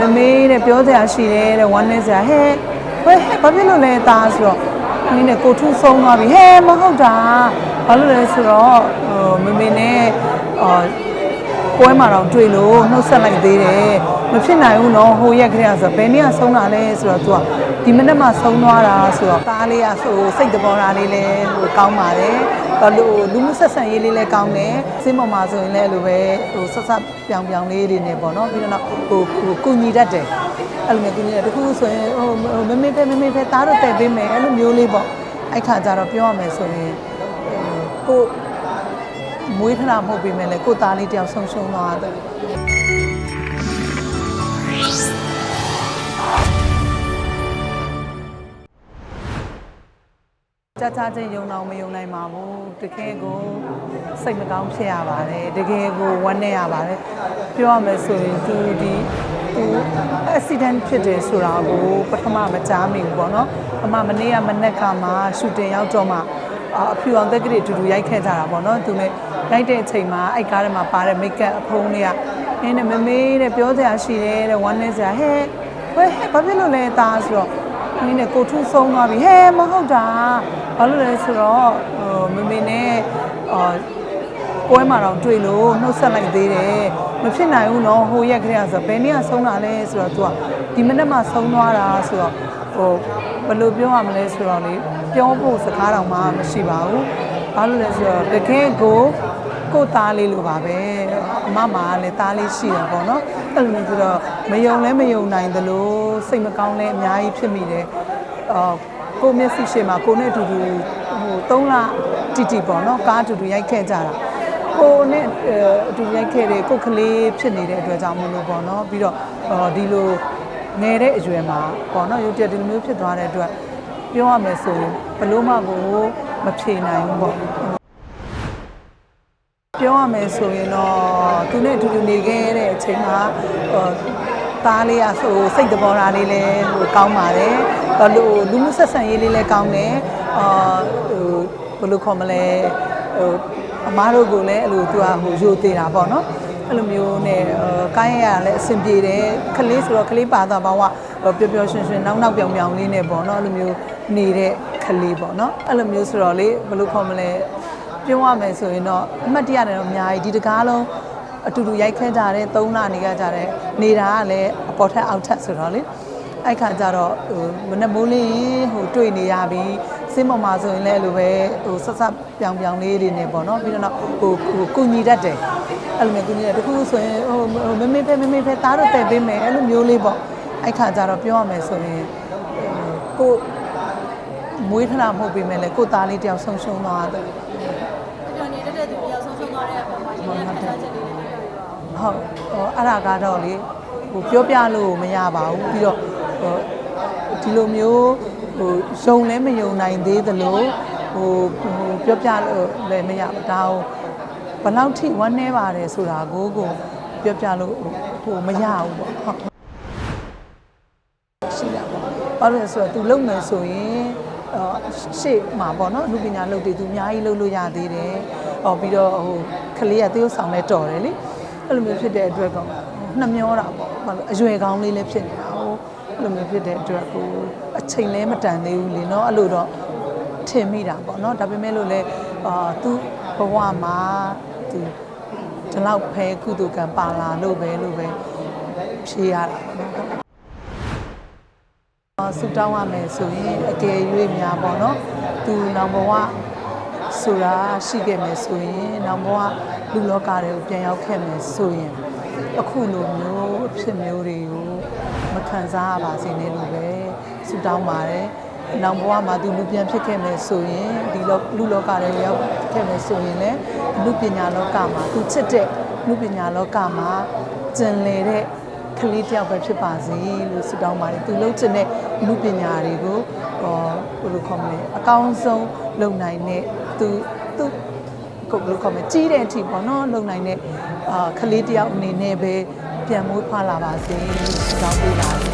မမေးတဲ့ပြောစရာရှိတယ်တဲ့ဝမ်းနေစရာဟဲ့ဟဲ့ဘာဖြစ်လို့လဲသားဆိုတော့နင်းနဲ့ကိုထုဆုံးသွားပြီဟဲ့မဟုတ်တာဘာလို့လဲဆိုတော့ဟိုမမေနဲ့အော်ပွဲမှာတော့တွေ့လို့နှုတ်ဆက်လိုက်သေးတယ်မဖြစ်နိုင်ဘူးနော်ဟိုရက်ကလေးကဆိုဘယ်နေ့ကဆုံးတာလဲဆိုတော့ तू က ဒီမနေ့မှဆုံးသွားတာဆိုတော့သားလေးကဆိုစိတ်တဘောတာလေးလည်းဟိုကောင်းပါတယ်ဘာလို့လူမှုဆက်ဆံရေးလေးလည်းကောင်းတယ်စင်းပေါ်မှာဆိုရင်လည်းအဲ့လိုပဲဟိုဆက်ဆက်ပြောင်ပြောင်လေးတွေနေပေါ့နော်ပြီးတော့ဟိုဟိုကုညီတတ်တယ်အဲ့လိုမျိုးကုညီတယ်တခုဆိုရင်ဟိုမမေဖဲမမေဖဲသားတော့တဲ့ပေးမယ်အဲ့လိုမျိုးလေးပေါ့အဲ့ခါကျတော့ပြောရမယ်ဆိုရင်ဟိုကိုမွေးထတာမဟုတ်ပေမဲ့လည်းကိုသားလေးတယောက်ဆုံးရှုံးသွားတယ် ကြကြချင်းယုံတော့မယုံနိုင်ပါဘူးတကယ်ကိုစိတ်မကောင်းဖြစ်ရပါတယ်တကယ်ကိုဝမ်းနည်းရပါတယ်ပြောရမယ်ဆိုရင်သူဒီသူ accident ဖြစ်တယ်ဆိုတာကိုပထမမကြားမိဘူးပေါ့နော်အမမနေ့ကမနေ့ကမှရှူတင်ရောက်တော့မှအာအဖြူအောင်တက်ကလေးအတူတူရိုက်ခဲ့ကြတာပေါ့နော်သူနဲ့ရိုက်တဲ့အချိန်မှာအဲ့ကားထဲမှာပါတဲ့မိတ်ကပ်အဖုံးလေးကနင်းနဲ့မမေးတဲ့ပြောစရာရှိတယ်တဲ့ဝမ်းနည်းစရာဟဲ့ဟဲ့ဘာဖြစ်လို့လဲသားဆိုတော့နင်းနဲ့ကိုထုဆုံးသွားပြီဟဲ့မဟုတ်တာ ဘာလို့လဲဆိုတော့ဟိုမမေနဲ့အော်ပွဲမှာတော့တွေ့လို့နှုတ်ဆက်လိုက်သေးတယ်မဖြစ်နိုင်ဘူးနော်ဟိုရက်ကလေးကဆိုဘယ်နေ့ကဆုံးတာလဲဆိုတော့ तू ကဒီမနေ့မှဆုံးသွားတာဆိုတော့ဟိုဘယ်လိုပြောရမလဲဆိုတော့လေပြောဖို့စကားတော့မှမရှိပါဘူးဘာလို့လဲဆိုတော့တကယ်ကိုကိုယ်သားလေးလိုပါပဲအမမာကလည်းသားလေးရှိတယ်ပေါ့နော်အဲ့လိုမျိုးဆိုတော့မယုံလဲမယုံနိုင်သလိုစိတ်မကောင်းလဲအများကြီးဖြစ်မိတယ်အော် ကိုမျက်စိရှေ့မှာကိုနဲ့အတူတူဟို3လတီတီပေါ့နော်ကားအတူတူရိုက်ခဲ့ကြတာကိုနဲ့အတူရိုက်ခဲ့တဲ့ကိုကလေးဖြစ်နေတဲ့အတွက်ကြောင့်မလို့ပေါ့နော်ပြီးတော့အော်ဒီလိုငယ်တဲ့အရွယ်မှာပေါ့နော်ရုပ်တရက်ဒီလိုမျိုးဖြစ်သွားတဲ့အတွက်ပြောရမယ်ဆိုရင်ဘလို့မှကိုမဖြေနိုင်ဘူးပေါ့ပြောရမယ်ဆိုရင်တော့သူနဲ့အတူတူနေခဲ့တဲ့အချိန်မှာဟို သားလေးอ่ะဆိုစိတ်တဘောတာလေးလည်းဟိုကောင်းပါတယ်ဘာလို့လူမှုဆက်ဆံရေးလေးလည်းကောင်းတယ်အာဟိုဘယ်လိုခေါ်မလဲဟိုအမားတို့ကလည်းအဲ့လိုသူကဟိုရိုသေးတာပေါ့နော်အဲ့လိုမျိုးနဲ့ကိုင်းရရလည်းအဆင်ပြေတယ်ခလေးဆိုတော့ခလေးပါသွားပါကပျော်ပျော်ရွှင်ရွှင်နောက်နောက်ပြောင်ပြောင်လေးနဲ့ပေါ့နော်အဲ့လိုမျိုးနေတဲ့ခလေးပေါ့နော်အဲ့လိုမျိုးဆိုတော့လေဘယ်လိုခေါ်မလဲပြောရမယ်ဆိုရင်တော့အမှတ်တရတယ်တော့အများကြီးဒီတကားလုံး အတူတူရိုက်ခဲကြတယ်သုံးလနေကြကြတယ်နေတာကလည်းအပေါ်ထက်အောက်ထက်ဆိုတော့လေအဲ့ခါကျတော့ဟိုမနေ့မိုးလေးဟိုတွေ့နေရပြီစင်းပေါ်မှာဆိုရင်လည်းအဲ့လိုပဲဟိုဆက်ဆက်ပြောင်ပြောင်လေးတွေနေပေါ့နော်ပြီးတော့ဟိုဟိုကုညီတတ်တယ်အဲ့လိုမျိုးကုညီတယ်တခုဆိုရင်ဟိုမမေဖဲမမေဖဲသားတော့တဲ့ပေးမယ်အဲ့လိုမျိုးလေးပေါ့အဲ့ခါကျတော့ပြောရမယ်ဆိုရင်ဟိုကိုမွေးထတာမဟုတ်ပေမဲ့လည်းကိုသားလေးတယောက်ဆုံးရှုံးသွားတယ်တော်နေတဲ့တဲ့သူတယောက်ဆုံးဆုံးသွားတဲ့အပေါ်မှာရှင်ရဲ့ခံစားချက်လေးတွေပြောပြပါဦး ဟုတ်ဟိုအဲ့ဒါကတော့လေဟိုပြောပြလို့မရပါဘူးပြီးတော့ဟိုဒီလိုမျိုးဟိုယုံလဲမယုံနိုင်သေးသလိုဟိုဟိုပြောပြလို့လည်းမရဘူးဒါဟိုဘယ်လောက်ထိဝမ်းနေပါတယ်ဆိုတာကိုကိုပြောပြလို့ဟိုမရဘူးပေါ့ဟုတ်ရှိတာပေါ့ဘာလို့လဲဆိုတော့ तू လုံမယ်ဆိုရင်အော်ရှေ့မှာပေါ့နော်အမှုပညာလုပ်တယ်သူအများကြီးလုပ်လို့ရသေးတယ်။ဟောပြီးတော့ဟိုကလေးကသေုပ်ဆောင်လဲတော်တယ်လေ။ အဲ့လိုမျိုးဖြစ်တဲ့အတွက်ကောနှမျောတာပေါ့။ဘာလို့အရွယ်ကောင်းလေးလည်းဖြစ်နေတာဟိုအဲ့လိုမျိုးဖြစ်တဲ့အတွက်ကိုအချိန်လဲမတန်သေးဘူးလေနော်အဲ့လိုတော့ထင်မိတာပေါ့နော်ဒါပေမဲ့လို့လဲအာသူဘဝမှာသူဒီလောက်ဖဲကုသကံပါလာလို့ပဲလို့ပဲဖြေရတာပေါ့နော်ဆူတောင်းရမယ်ဆိုရင်အကယ်၍များပေါ့နော်သူနောင်ဘဝ ဆိုတာရှိခဲ့မယ်ဆိုရင်နောင်ဘဝလူလောကတွေကိုပြန်ရောက်ခဲ့မယ်ဆိုရင်အခုလိုမျိုးအဖြစ်မျိုးတွေကိုမခံစားရပါစေနဲ့လို့ပဲဆူတောင်းပါတယ်နောင်ဘဝမှာသူလူပြန်ဖြစ်ခဲ့မယ်ဆိုရင်ဒီလောလူလောကတွေရောက်ခဲ့မယ်ဆိုရင်လည်းလူပညာလောကမှာသူချစ်တဲ့လူပညာလောကမှာကျင်လည်တဲ့ကလေးတယောက်ပဲဖြစ်ပါစေလို့ဆုတောင်းပါတယ်သူလှုပ်ချင်တဲ့လူပညာတွေကိုဟောဘယ်လိုခေါ်မလဲအကောင်းဆုံးလုပ်နိုင်တဲ့ သူသူကိုဘယ်လိုခေါ်မလဲကြီးတဲ့အထိပေါ့နော်လုပ်နိုင်တဲ့အာကလေးတယောက်အနေနဲ့ပဲပြန်မိုးဖွာလာပါစေလို့ဆုတောင်းပေးပါတယ်